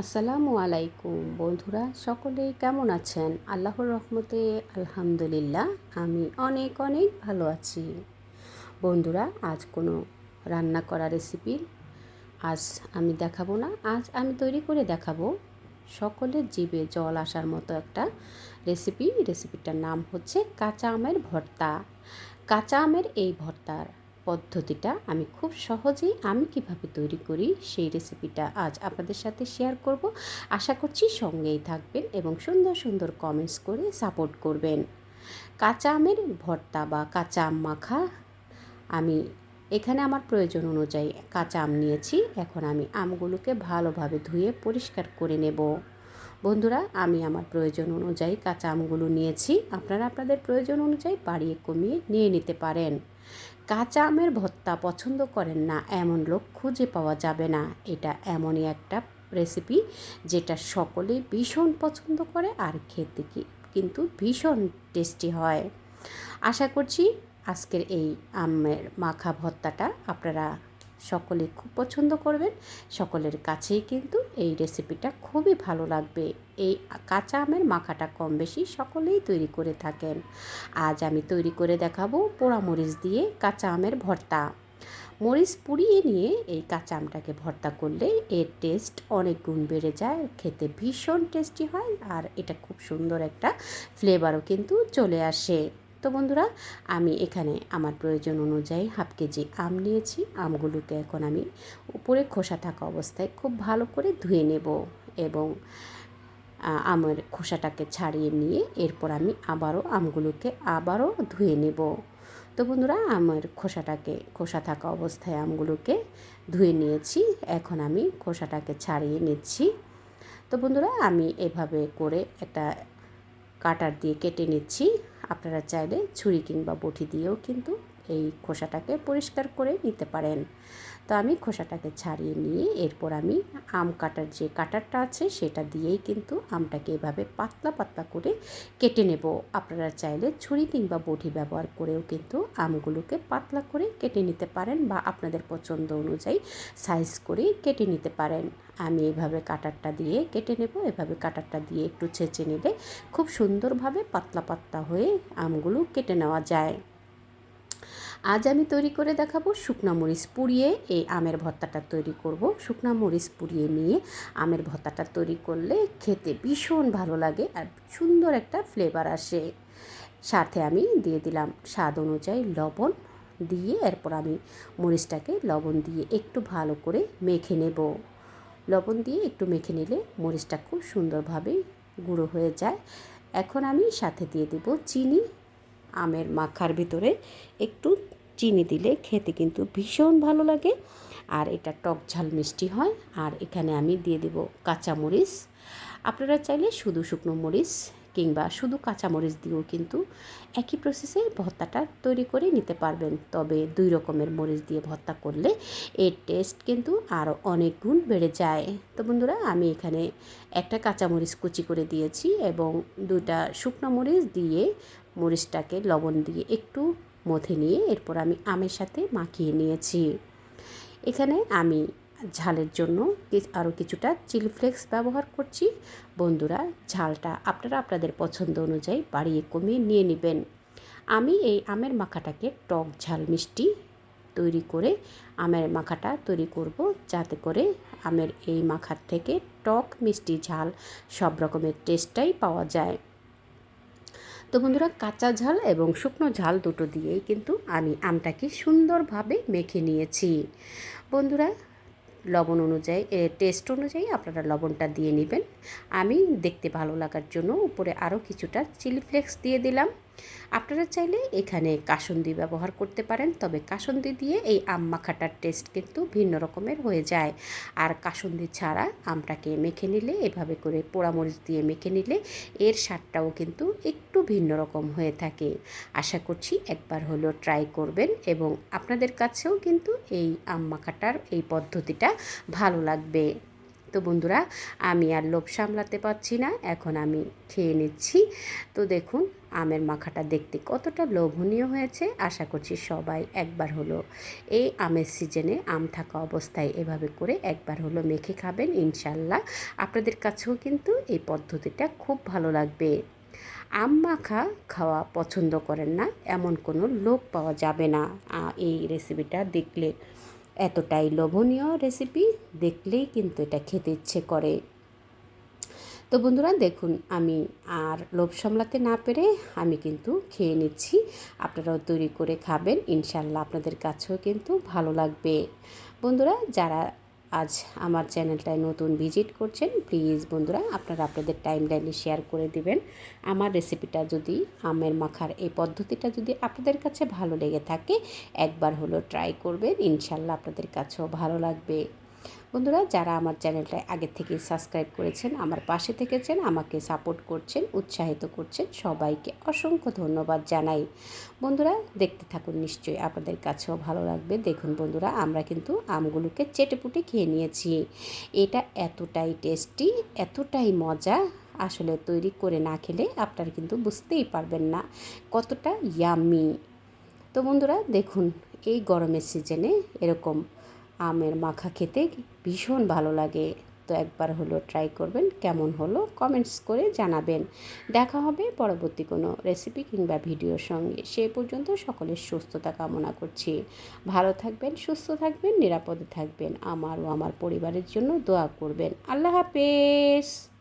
আসসালামু আলাইকুম। বন্ধুরা, সকলে কেমন আছেন? আল্লাহর রহমতে আলহামদুলিল্লাহ, আমি অনেক অনেক ভালো আছি। বন্ধুরা, আজ কোনো রান্না করা রেসিপি আজ আমি দেখাবো না। আজ আমি তৈরি করে দেখাবো সকলের জিভে জল আসার মতো একটা রেসিপি রেসিপিটার নাম হচ্ছে কাঁচা আমের ভর্তা। কাঁচা আমের এই ভর্তার পদ্ধতিটা আমি খুব সহজেই আমি কীভাবে তৈরি করি সেই রেসিপিটা আজ আপনাদের সাথে শেয়ার করব। আশা করছি সঙ্গেই থাকবেন এবং সুন্দর সুন্দর কমেন্টস করে সাপোর্ট করবেন। কাঁচা আমের ভর্তা বা কাঁচা আম মাখা, আমি এখানে আমার প্রয়োজন অনুযায়ী কাঁচা আম নিয়েছি। এখন আমি আমগুলোকে ভালোভাবে ধুয়ে পরিষ্কার করে নেব। বন্ধুরা, আমি আমার প্রয়োজন অনুযায়ী কাঁচা আমগুলো নিয়েছি। আপনারা আপনাদের প্রয়োজন অনুযায়ী বাড়িয়ে কমিয়ে নিয়ে নিতে পারেন। কাঁচা আমের ভর্তা পছন্দ করেন না, এমন লোক খুঁজে পাওয়া যাবে না। এটা এমনই একটা রেসিপি যেটা সকলে ভীষণ পছন্দ করে আর খেতে কি কিন্তু ভীষণ টেস্টি হয়। আশা করছি আজকের এই আমের মাখা ভর্তাটা আপনারা সকলে খুব পছন্দ করবেন। সকলের কাছেই কিন্তু এই রেসিপিটা খুবই ভালো লাগবে। এই কাঁচা আমের মাখাটা কম বেশি সকলেই তৈরি করে থাকেন। আজ আমি তৈরি করে দেখাবো পোড়া মরিচ দিয়ে কাঁচা আমের ভর্তা। মরিচ পুড়িয়ে নিয়ে এই কাঁচা আমটাকে ভর্তা করলে এর টেস্ট অনেক গুণ বেড়ে যায়। খেতে ভীষণ টেস্টি হয় আর এটা খুব সুন্দর একটা ফ্লেভারও কিন্তু চলে আসে। তো বন্ধুরা, আমি এখানে আমার প্রয়োজন অনুযায়ী হাফ কেজি আম নিয়েছি। আমগুলোকে এখন আমি উপরে খোসা থাকা অবস্থায় খুব ভালো করে ধুয়ে নেব এবং আমের খোসাটাকে ছাড়িয়ে নিয়ে এরপর আমি আবারও আমগুলোকে আবারও ধুয়ে নেব। তো বন্ধুরা, আমার খোসাটাকে, খোসা থাকা অবস্থায় আমগুলোকে ধুয়ে নিয়েছি। এখন আমি খোসাটাকে ছাড়িয়ে নিচ্ছি। তো বন্ধুরা, আমি এভাবে করে একটা কাটার দিয়ে কেটে নিচ্ছি। আপনারা চাইলে ছুরি কিংবা বটি দিয়েও কিন্তু এই খোসাটাকে পরিষ্কার করে নিতে পারেন। তো আমি খোসাটাকে ছাড়িয়ে নিয়ে এরপর আমি আম কাটার যে কাটারটা আছে সেটা দিয়েই কিন্তু আমটাকে এভাবে পাতলা পাতলা করে কেটে নেব। আপনারা চাইলে ছুরি কিংবা বটি ব্যবহার করেও কিন্তু আমগুলোকে পাতলা করে কেটে নিতে পারেন বা আপনাদের পছন্দ অনুযায়ী সাইজ করে কেটে নিতে পারেন। আমি এইভাবে কাটারটা দিয়ে কেটে নেব, এভাবে কাটারটা দিয়ে একটু ছেঁচে নিলে খুব সুন্দরভাবে পাতলা পাতলা হয়ে আমগুলো কেটে নেওয়া যায়। আজ আমি তৈরি করে দেখাবো শুকনা মরিচ পুড়িয়ে এই আমের ভর্তাটা তৈরি করব। শুকনা মরিচ পুড়িয়ে নিয়ে আমের ভর্তাটা তৈরি করলে খেতে ভীষণ ভালো লাগে আর সুন্দর একটা ফ্লেভার আসে। সাথে আমি দিয়ে দিলাম স্বাদ অনুযায়ী লবণ দিয়ে এরপর আমি মরিচটাকে লবণ দিয়ে একটু ভালো করে মেখে নেব। লবণ দিয়ে একটু মেখে নিলে মরিচটা খুব সুন্দরভাবে গুঁড়ো হয়ে যায়। এখন আমি সাথে দিয়ে দেব চিনি আমের মাখার ভিতরে একটু চিনি দিলে খেতে কিন্তু ভীষণ ভালো লাগে। আর এটা টক ঝাল মিষ্টি হয়। আর এখানে আমি দিয়ে দেব কাঁচামরিচ। আপনারা চাইলে শুধু শুকনো মরিচ কিংবা শুধু কাঁচামরিচ দিয়েও কিন্তু একই প্রসেসে ভর্তাটা তৈরি করে নিতে পারবেন। তবে দুই রকমের মরিচ দিয়ে ভর্তা করলে এর টেস্ট কিন্তু আরও অনেক গুণ বেড়ে যায়। তো বন্ধুরা, আমি এখানে একটা কাঁচামরিচ কুচি করে দিয়েছি এবং দুটা শুকনো মরিচ দিয়ে মরিচটাকে লবণ দিয়ে একটু মথে নিয়ে এরপর আমি আমের সাথে মাখিয়ে নিয়েছি। এখানে আমি ঝালের জন্য আরও কিছুটা চিলি ফ্লেক্স ব্যবহার করছি। বন্ধুরা, ঝালটা আপনারা আপনাদের পছন্দ অনুযায়ী বাড়িয়ে কমিয়ে নিয়ে নেবেন। আমি এই আমের মাখাটাকে টক ঝাল মিষ্টি তৈরি করে আমের মাখাটা তৈরি করব, যাতে করে আমের এই মাখার থেকে টক মিষ্টি ঝাল সব রকমের টেস্টটাই পাওয়া যায়। তো বন্ধুরা, কাঁচা ঝাল এবং শুকনো ঝাল দুটো দিয়েই কিন্তু আমি আমটাকে সুন্দরভাবে মেখে নিয়েছি। বন্ধুরা লবণ অনুযায়ী টেস্ট অনুযায়ী আপনারা লবণটা দিয়ে নেবেন। আমি দেখতে ভালো লাগার জন্য উপরে আরও কিছুটা চিলি ফ্লেক্স দিয়ে দিলাম। আপনারা চাইলে এখানে কাসন্দি ব্যবহার করতে পারেন, তবে কাসন্দি দিয়ে এই আম মাখাটার টেস্ট কিন্তু ভিন্ন রকমের হয়ে যায়। আর কাসন্দি ছাড়া আমটাকে মেখে নিলে, এভাবে করে পোড়ামরিচ দিয়ে মেখে নিলে এর স্বাদটাও কিন্তু একটু ভিন্ন রকম হয়ে থাকে। আশা করছি একবার হলেও ট্রাই করবেন এবং আপনাদের কাছেও কিন্তু এই আম মাখাটার এই পদ্ধতিটা ভালো লাগবে। তো বন্ধুরা, আমি আর লোভ সামলাতে পারছি না, এখন আমি খেয়ে নিচ্ছি। তো দেখুন, আমের মাখাটা দেখতে কতটা লোভনীয় হয়েছে, আশা করছি সবাই একবার হলো এই আমের সিজনে আম থাকা অবস্থায় এভাবে করে একবার হলো মেখে খাবেন, ইনশাল্লাহ। আপনাদের কাছেও কিন্তু এই পদ্ধতিটা খুব ভালো লাগবে। আম মাখা খাওয়া পছন্দ করেন না, এমন কোনো লোক পাওয়া যাবে না এই রেসিপিটা দেখলে। এতটাই লোভনীয় রেসিপি দেখলেই কিন্তু এটা খেতে ইচ্ছে করে। তো বন্ধুরা, দেখুন, আমি আর লোভ সামলাতে না পেরে আমি কিন্তু খেয়ে নিচ্ছি। আপনারাও তৈরি করে খাবেন ইনশাল্লাহ আপনাদের কাছেও কিন্তু ভালো লাগবে। বন্ধুরা, যারা আজ আমার চ্যানেলটায় নতুন ভিজিট করছেন, প্লিজ বন্ধুরা আপনারা আপনাদের টাইম লাইনে শেয়ার করে দিবেন। আমার রেসিপিটা যদি, আমের মাখার এই পদ্ধতিটা যদি আপনাদের কাছে ভালো লেগে থাকে, একবার হলো ট্রাই করবেন। ইনশাল্লাহ আপনাদের কাছেও ভালো লাগবে। বন্ধুরা, যারা আমার চ্যানেলটায় আগে থেকে সাবস্ক্রাইব করেছেন, আমার পাশে থেকেছেন, আমাকে সাপোর্ট করছেন, উৎসাহিত করছেন, সবাইকে অসংখ্য ধন্যবাদ জানাই। বন্ধুরা, দেখতে থাকুন নিশ্চয়ই আপনাদের কাছেও ভালো লাগবে। দেখুন বন্ধুরা, আমরা কিন্তু আমগুলোকে চেটেপুটে খেয়ে নিয়েছি। এটা এতটাই টেস্টি, এতটাই মজা। আসলে তৈরি করে না খেলে আপনারা কিন্তু বুঝতেই পারবেন না কতটা ইয়ামি তো বন্ধুরা, দেখুন এই গরমের সিজনে এরকম আমের মাখা খেতে ভীষণ ভালো লাগে। তো একবার হলো ট্রাই করবেন, কেমন হলো কমেন্টস করে জানাবেন। দেখা হবে পরবর্তী কোনো রেসিপি কিংবা ভিডিওর সঙ্গে। সে পর্যন্ত সকলের সুস্থতা কামনা করছি। ভালো থাকবেন, সুস্থ থাকবেন, নিরাপদে থাকবেন। আমার ও আমার পরিবারের জন্য দোয়া করবেন। আল্লাহ হাফেজ!